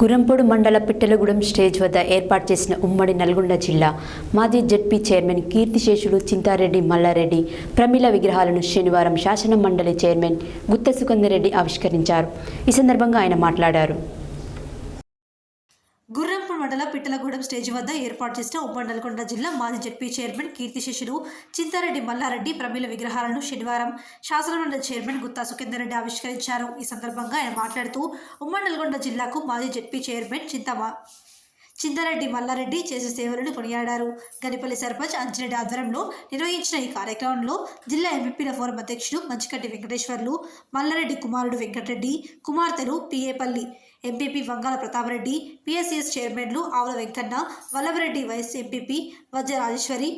కురంపొడు మండల పిట్టలగూడెం స్టేజ్ వద్ద ఏర్పాటు చేసిన ఉమ్మడి నల్గొండ జిల్లా మాజీ జడ్పీ చైర్మన్ కీర్తిశేషుడు చింతారెడ్డి మల్లారెడ్డి ప్రమిళ విగ్రహాలను శనివారం శాసన మండలి చైర్మన్ గుత్త సుకందరెడ్డి ఆవిష్కరించారు. ఈ సందర్భంగా ఆయన మాట్లాడారు. మండల పిట్టలగూడెం స్టేజ్ వద్ద ఏర్పాటు చేసిన ఉమ్మడి నల్గొండ జిల్లా మాజీ జడ్పీ చైర్మన్ కీర్తిశేషుడు చింతారెడ్డి మల్లారెడ్డి ప్రమీల విగ్రహాలను శనివారం శాసనమండలి చైర్మన్ గుత్తా సుఖేందర్ రెడ్డి ఆవిష్కరించారు. ఈ సందర్భంగా ఆయన మాట్లాడుతూ ఉమ్మడి నల్గొండ జిల్లాకు మాజీ జడ్పీ చైర్మన్ చింతమా చింతారెడ్డి మల్లారెడ్డి చేసే సేవలను కొనియాడారు. గనిపల్లి సర్పంచ్ అంజిరెడ్డి ఆధ్వర్యంలో నిర్వహించిన ఈ కార్యక్రమంలో జిల్లా ఎంపీల ఫోరం అధ్యక్షుడు మంచికట్టి వెంకటేశ్వర్లు మల్లారెడ్డి కుమారుడు వెంకటరెడ్డి కుమార్తెలు పిఏపల్లి ఎంపీపీ వంగాల ప్రతాపరెడ్డి పిఎస్సిఎస్ చైర్మన్లు ఆవుల వెంకన్న వల్లభరెడ్డి వైఎస్ ఎంపీపీ వజ్ర రాజేశ్వరి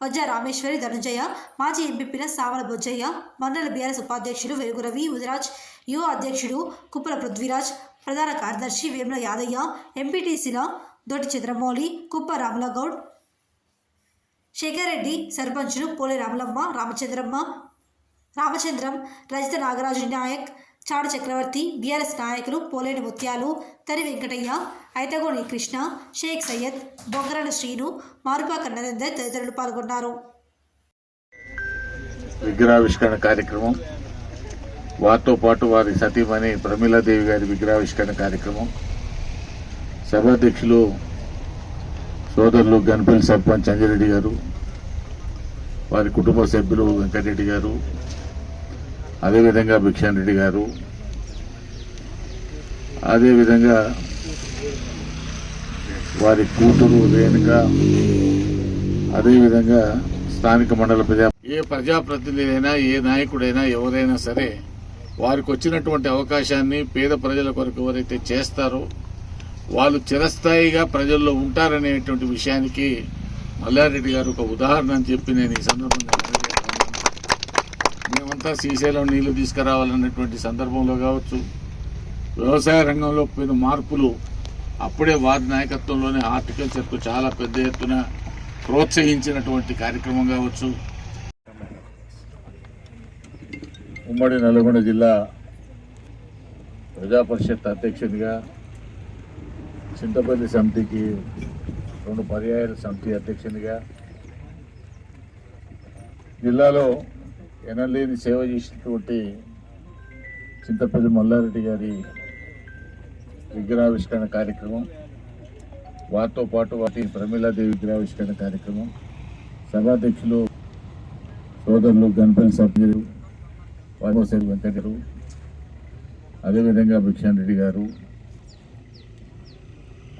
వజ్ర రామేశ్వరి ధనుంజయ మాజీ ఎంపీపీల సావల బొజ్జయ్య మండల బీఆర్ఎస్ ఉపాధ్యక్షుడు వెలుగురవి రవి యువ అధ్యక్షుడు కుప్పల పృథ్వీరాజ్ ప్రధాన కార్యదర్శి వేముల యాదయ్య ఎంపీటీసీల దొడ్డి చంద్రమౌళి కుప్ప రాములగౌడ్ శేఖర్ రెడ్డి సర్పంచులు పోలే రామలమ్మ రామచంద్రమ్మ రామచంద్రం రజిత నాగరాజు నాయక్ చాడు చక్రవర్తి బీఆర్ఎస్ నాయకులు పోలేని ముత్యాలు తరి వెంకటయ్య ఐతగోని కృష్ణ షేక్ సయ్యద్ బొగ్గరణ శ్రీను మారుపాక నరేందర్ తదితరులు పాల్గొన్నారు. విగ్రహావిష్కరణ కార్యక్రమం వారితో పాటు వారి సతీమణి ప్రమీలాదేవి గారి విగ్రహావిష్కరణ కార్యక్రమం సభాధ్యక్షులు సోదరులు గణపల్లి సర్పంచ్ అంజరెడ్డి గారు వారి కుటుంబ సభ్యులు వెంకటరెడ్డి గారు అదేవిధంగా భిక్షాన్ రెడ్డి గారు అదేవిధంగా వారి కూతురు రేణుక అదేవిధంగా స్థానిక మండల ప్రజా ఏ ప్రజాప్రతినిధి అయినా ఏ నాయకుడైనా ఎవరైనా సరే వారికి వచ్చినటువంటి అవకాశాన్ని పేద ప్రజల కొరకు ఎవరైతే చేస్తారో వాళ్ళు చిరస్థాయిగా ప్రజల్లో ఉంటారనేటువంటి విషయానికి మల్లారెడ్డి గారు ఒక ఉదాహరణ అని చెప్పి నేను ఈ సందర్భంగా అంతా శ్రీశైలం నీళ్ళు తీసుకురావాలన్నటువంటి సందర్భంలో కావచ్చు వ్యవసాయ రంగంలో పోయిన మార్పులు అప్పుడే వారి నాయకత్వంలోనే హార్టికల్చర్కు చాలా పెద్ద ఎత్తున ప్రోత్సహించినటువంటి కార్యక్రమం కావచ్చు. ఉమ్మడి నల్గొండ జిల్లా ప్రజా పరిషత్ చింతపల్లి సమితికి రెండు పర్యాయాల సమితి అధ్యక్షునిగా జిల్లాలో ఎనలేని సేవ చేసినటువంటి చింతపల్లి మల్లారెడ్డి గారి విగ్రహావిష్కరణ కార్యక్రమం వారితో పాటు వాటి ప్రమీలాదేవి విగ్రహావిష్కరణ కార్యక్రమం సభాధ్యక్షులు సోదరులు గణపతి సభ్యులు వామోసేవి వెంకట గారు అదేవిధంగా భిక్షాన్ రెడ్డి గారు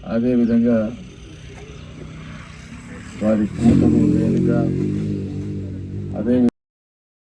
అదేవిధంగా వారి కూతురు అదే